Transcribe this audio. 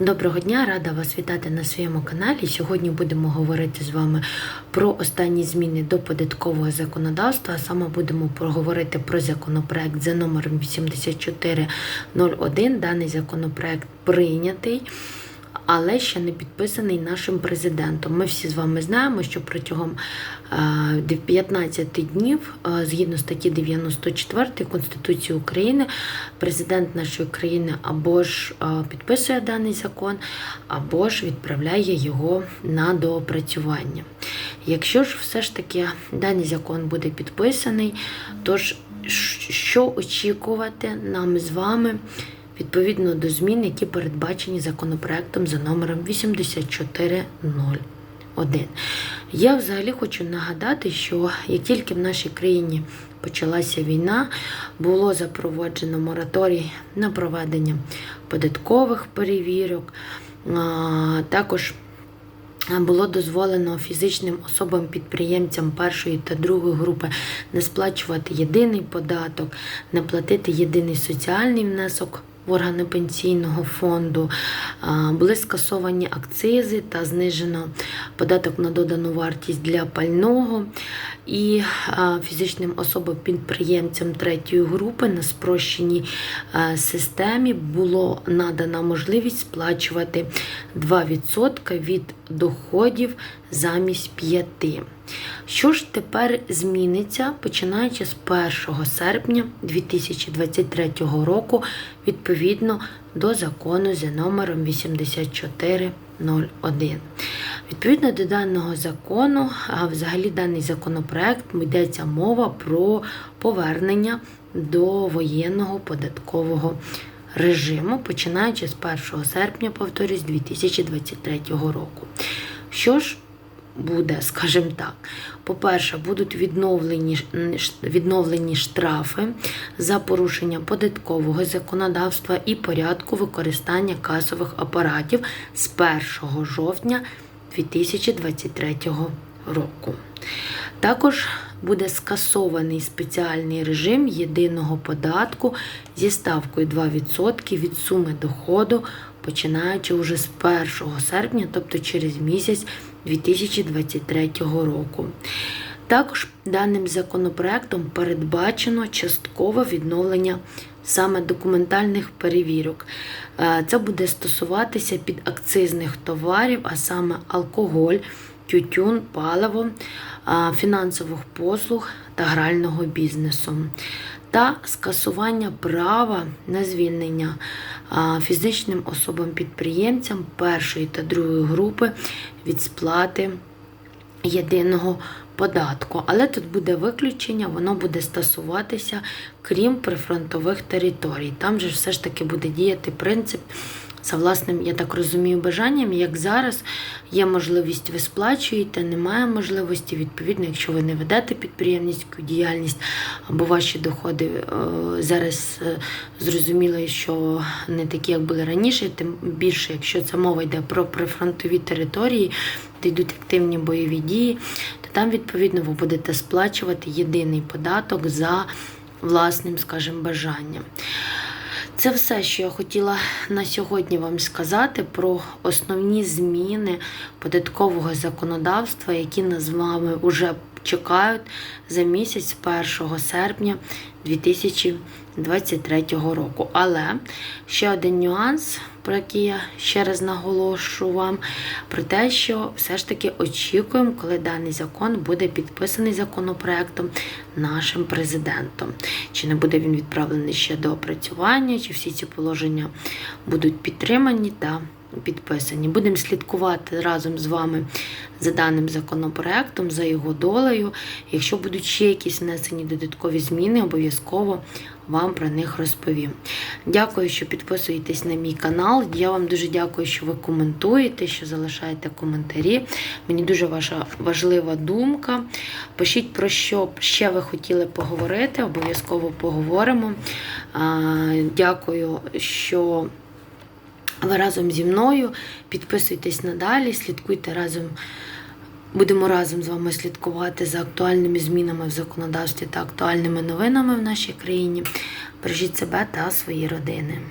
Доброго дня, рада вас вітати на своєму каналі. Сьогодні будемо говорити з вами про останні зміни до податкового законодавства. Саме будемо проговорити про законопроект за номером 8401. Даний законопроект прийнятий. Але ще не підписаний нашим президентом. Ми всі з вами знаємо, що протягом е, 15 днів, е, згідно статті 94 Конституції України, президент нашої країни або ж е, підписує даний закон, або ж відправляє його на доопрацювання. Якщо ж все ж таки даний закон буде підписаний, то ж що очікувати нам з вами? Відповідно до змін, які передбачені законопроектом за номером 8401. Я взагалі хочу нагадати, що як тільки в нашій країні почалася війна, було запроваджено мораторій на проведення податкових перевірок, також було дозволено фізичним особам-підприємцям першої та другої групи не сплачувати єдиний податок, не платити єдиний соціальний внесок в органи пенсійного фонду, були скасовані акцизи та знижено податок на додану вартість для пального. І фізичним особам-підприємцям третьої групи на спрощеній системі було надана можливість сплачувати 2% від доходів замість 5%. Що ж тепер зміниться, починаючи з 1 серпня 2023 року, відповідно до закону за номером 8401. Відповідно до даного закону, а взагалі даний законопроект йдеться мова про повернення до воєнного податкового режиму, починаючи з 1 серпня, повторюсь, 2023 року. Що ж буде, скажімо так. По-перше, будуть відновлені відновлені штрафи за порушення податкового законодавства і порядку використання касових апаратів з 1 жовтня 2023 року. Також буде скасований спеціальний режим єдиного податку зі ставкою 2% від суми доходу, починаючи вже з 1 серпня, тобто через місяць 2023 року. Також даним законопроектом передбачено часткове відновлення саме документальних перевірок. Е, це буде стосуватися підакцизних товарів, а саме алкоголь, тютюн, паливо, фінансових послуг та грального бізнесу. Та скасування права на звільнення фізичним особам-підприємцям першої та другої групи від сплати єдиного податку. Але тут буде виключення, воно буде стосуватися крім прифронтових територій. Там же все ж таки буде діяти принцип. За власним, я так розумію, бажанням, як зараз є можливість, ви сплачуєте, немає можливості, відповідно, якщо ви не ведете підприємницьку діяльність, або ваші доходи е, зараз е, зрозуміло, що не такі, як були раніше, тим більше, якщо це мова йде про прифронтові території, де йдуть активні бойові дії, то там, відповідно, ви будете сплачувати єдиний податок за власним, скажімо, бажанням. Це все, що я хотіла на сьогодні вам сказати про основні зміни податкового законодавства, які нас з вами вже чекають за місяць 1 серпня 2023 року. Але ще один нюанс, про які я ще раз наголошу вам, про те, що все ж таки очікуємо, коли даний закон буде підписаний законопроектом нашим президентом. Чи не буде він відправлений ще до опрацювання, чи всі ці положення будуть підтримані та підписані. Будемо слідкувати разом з вами за даним законопроектом, за його долею. Якщо будуть ще якісь внесені додаткові зміни, обов'язково вам про них розповім. Дякую, що підписуєтесь на мій канал. Я вам дуже дякую, що ви коментуєте, що залишаєте коментарі. Мені дуже ваша важлива думка. Пишіть про що ще ви хотіли поговорити, обов'язково поговоримо. Дякую, що. Ви разом зі мною підписуйтесь надалі, слідкуйте разом. Будемо разом з вами слідкувати за актуальними змінами в законодавстві та актуальними новинами в нашій країні. Бережіть себе та свої родини.